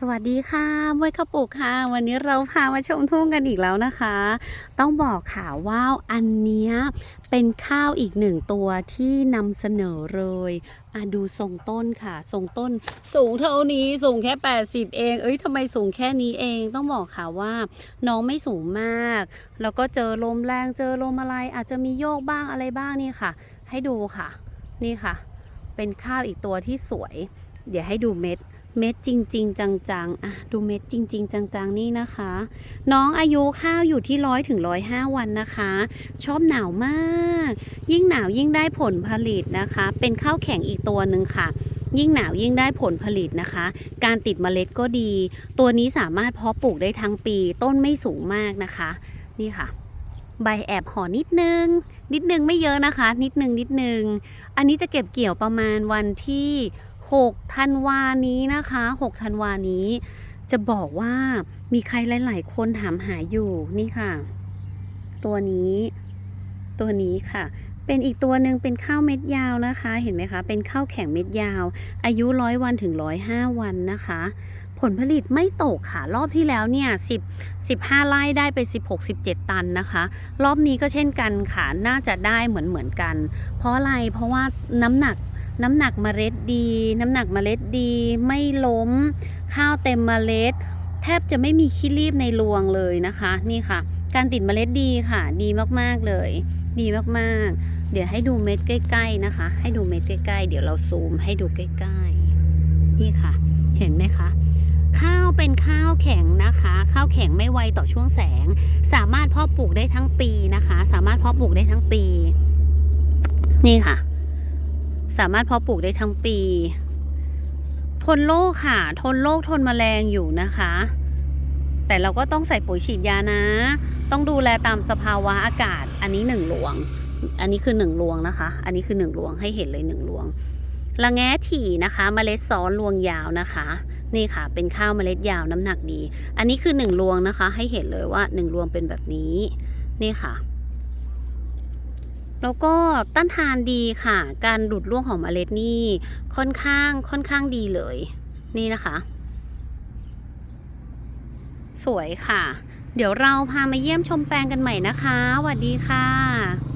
สวัสดีค่ะบวยข้าวปลูกค่ะ วันนี้เราพามาชมทุ่งกันอีกแล้วนะคะ ต้องบอกค่ะว่าอันเนี้ยเป็นข้าวอีกหนึ่งตัวที่นำเสนอเลยอะดูทรงต้นค่ะ ทรงต้น สูงเท่านี้สูงแค่ 80 เอง เอ้ยทำไมสูงแค่นี้เองต้องบอกค่ะว่า น้องไม่สูงมาก แล้วก็เจอลมแรงเจอลมอะไร อาจจะมีโยกบ้างอะไรบ้างนี่ค่ะ ให้ดูค่ะ นี่ค่ะ เป็นข้าวอีกตัวที่สวย เดี๋ยวให้ดูเม็ด เม็ดจริง ๆ จังๆอะดูเม็ดจริง ๆ จังๆ นี่นะคะ น้องอายุข้าวอยู่ที่ร้อยถึงร้อยห้าวันนะคะ ชอบหนาวมาก ยิ่งหนาวยิ่งได้ผลผลิตนะคะ เป็นข้าวแข็งอีกตัวหนึ่งค่ะยิ่งหนาวยิ่งได้ผลผลิตนะคะ การติดเมล็ดก็ดี ตัวนี้สามารถเพาะปลูกได้ทั้งปีต้นไม่สูงมากนะคะ นี่ค่ะ ใบแอบห่อนิดนึง นิดนึงไม่เยอะนะคะ นิดนึงนิดนึง อันนี้จะเก็บเกี่ยวประมาณวันที่ 6ธันวานี้นะคะ6ธันวานี้ จะบอกว่ามีใครหลาย ๆ คนถามหาอยู่นี่ค่ะ ตัวนี้ ตัวนี้ค่ะ เป็นอีกตัวหนึ่งเป็นข้าวเม็ดยาวนะคะ เห็นไหมคะ เป็นข้าวแข็งเม็ดยาว อายุร้อยวันถึงร้อยห้าวันนะคะ ผลผลิตไม่ตกค่ะ รอบที่แล้วเนี่ย10 15ไร่ได้ไป16 17ตันนะคะ รอบนี้ก็เช่นกันค่ะ น่าจะได้เหมือนเหมือนกัน เพราะอะไร เพราะว่าน้ำหนัก น้ำหนักเมล็ดดี น้ำหนักเมล็ดดี ไม่ล้ม ข้าวเต็มเมล็ด แทบจะไม่มีขี้รีบในรวงเลยนะคะ นี่ค่ะ การติดเมล็ดดีค่ะ ดีมากๆเลย ดีมากๆ เดี๋ยวให้ดูเม็ดใกล้ ๆนะคะ ให้ดูเม็ดใกล้ๆ เดี๋ยวเราซูมให้ดูใกล้ๆ นี่ค่ะ เห็นไหมคะข้าวเป็นข้าวแข็งนะคะ ข้าวแข็งไม่ไวต่อช่วงแสง สามารถเพาะปลูกได้ทั้งปีนะคะ สามารถเพาะปลูกได้ทั้งปี นี่ค่ะ สามารถเพาะปลูกได้ทั้งปี ทนโรคค่ะ ทนโรคทนแมลงอยู่นะคะ แต่เราก็ต้องใส่ปุ๋ยฉีดยานะ ต้องดูแลตามสภาวะอากาศ อันนี้หนึ่งรวง อันนี้คือหนึ่งรวงนะคะ อันนี้คือหนึ่งรวงให้เห็นเลยหนึ่งรวงละแง้ถี่นะคะเมล็ดซ้อนรวงยาวนะคะ นี่ค่ะ เป็นข้าวเมล็ดยาวน้ำหนักดี อันนี้คือหนึ่งรวงนะคะ ให้เห็นเลยว่าหนึ่งรวงเป็นแบบนี้ นี่ค่ะ แล้วก็ต้านทานดีค่ะ การดูดร่วงของเมล็ดนี่ค่อนข้างค่อนข้างดีเลย นี่นะคะ สวยค่ะ เดี๋ยวเราพามาเยี่ยมชมแปลงกันใหม่นะคะสวัสดีค่ะ